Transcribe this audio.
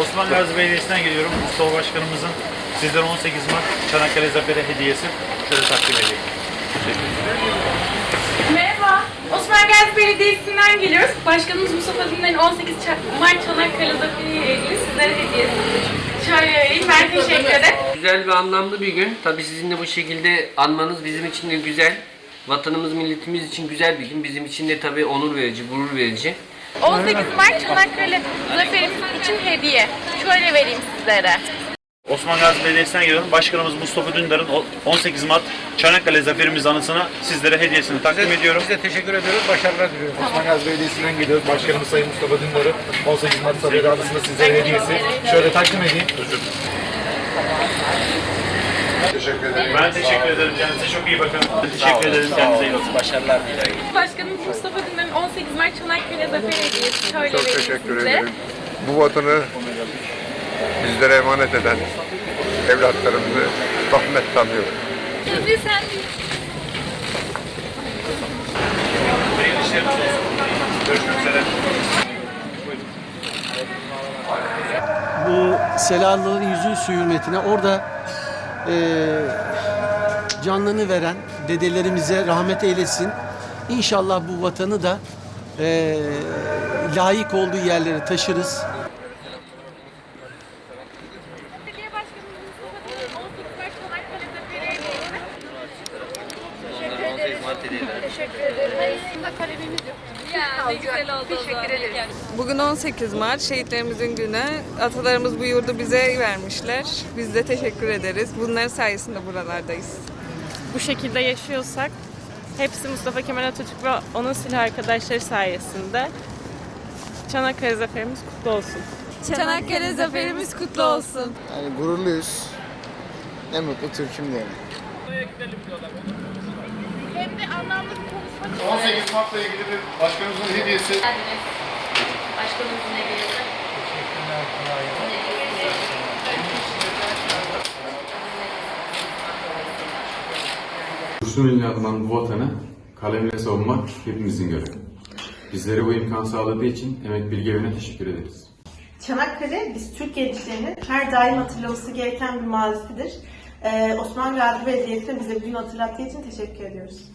Osman Gazi Belediyesi'nden geliyorum. Mustafa Başkanımızın sizlere 18 Mart Çanakkale Zaferi hediyesi. Şöyle takdim edeyim. Merhaba, Osman Gazi Belediyesi'nden geliyoruz. Başkanımız Mustafa Dinler'in 18 Ça- Mart Çanakkale Zaferi ilgili sizlere hediyesi. Şöyle ben teşekkür ederim. Güzel ve anlamlı bir gün. Tabii sizin de bu şekilde anmanız bizim için de güzel. Vatanımız, milletimiz için güzel bir gün. Bizim için de tabii onur verici, gurur verici. 18 Mart Çanakkale Zaferimiz için hediye. Şöyle vereyim sizlere. Osman Gazi Belediyesi'nden geliyorum. Başkanımız Mustafa Dündar'ın o- 18 Mart Çanakkale Zaferimiz anısına sizlere hediyesini takdim ediyorum. Biz de teşekkür ediyoruz. Başarılar diliyoruz. Osman Gazi Belediyesi'nden geliyoruz. Başkanımız Sayın Mustafa Dündar'ı 18 Mart Zaferi Anısı'nda sizlere hediyesi. Şöyle takdim edeyim. Teşekkür ederim. Ben teşekkür ederim. Kendinize çok iyi bakın. Teşekkür ederim. Kendinize iyi bakın. Başarılar dilerim. Başkanımız Mustafa Dinler'in 18 Mart Çanakkale Zaferi hediyesi. Şöyle Çok vereyim teşekkür sizlere. ederim. Bu vatanı bizlere emanet eden evlatlarımızı rahmet tanıyorum. Şimdi sen Hayırlı işleriniz olsun. Görüşmek üzere. bu Selalıların yüzü su hürmetine orada eee canlarını veren dedelerimize rahmet eylesin. İnşallah bu vatanı da eee, layık olduğu yerlere taşırız. Belediye Başkanımız Mustafa Dinler'in 18 Mart Çanakkale Zaferi hediyesi. Teşekkür ederim. Hayır, kalemimiz yok. Ya ne güzel oldu Teşekkür ederiz. Bugün 18 Mart şehitlerimizin günü. Atalarımız bu yurdu bize vermişler. Biz de teşekkür ederiz. Bunların sayesinde buralardayız. bu şekilde yaşıyorsak hepsi Mustafa Kemal Atatürk ve onun silah arkadaşları sayesinde. Çanakkale zaferimiz kutlu olsun. Çanakkale zaferimiz kutlu olsun. Yani gururluyuz. Ne mutlu Türk'üm diyelim. Hem de anlamlı bir konuşma 18 Mart'la ilgili bir başkanımızın hediyesi. Başkanımızın Kurşun eline atılan bu vatanı kalemle savunmak hepimizin görevi. Bizlere bu imkan sağladığı için Emek Bilgi Evi'ne teşekkür ederiz. Çanakkale biz Türk gençlerinin her daim hatırlaması gereken bir mazisidir. Ee, Osman Gazi Belediyesi'ne bize bugün hatırlattığı için teşekkür ediyoruz.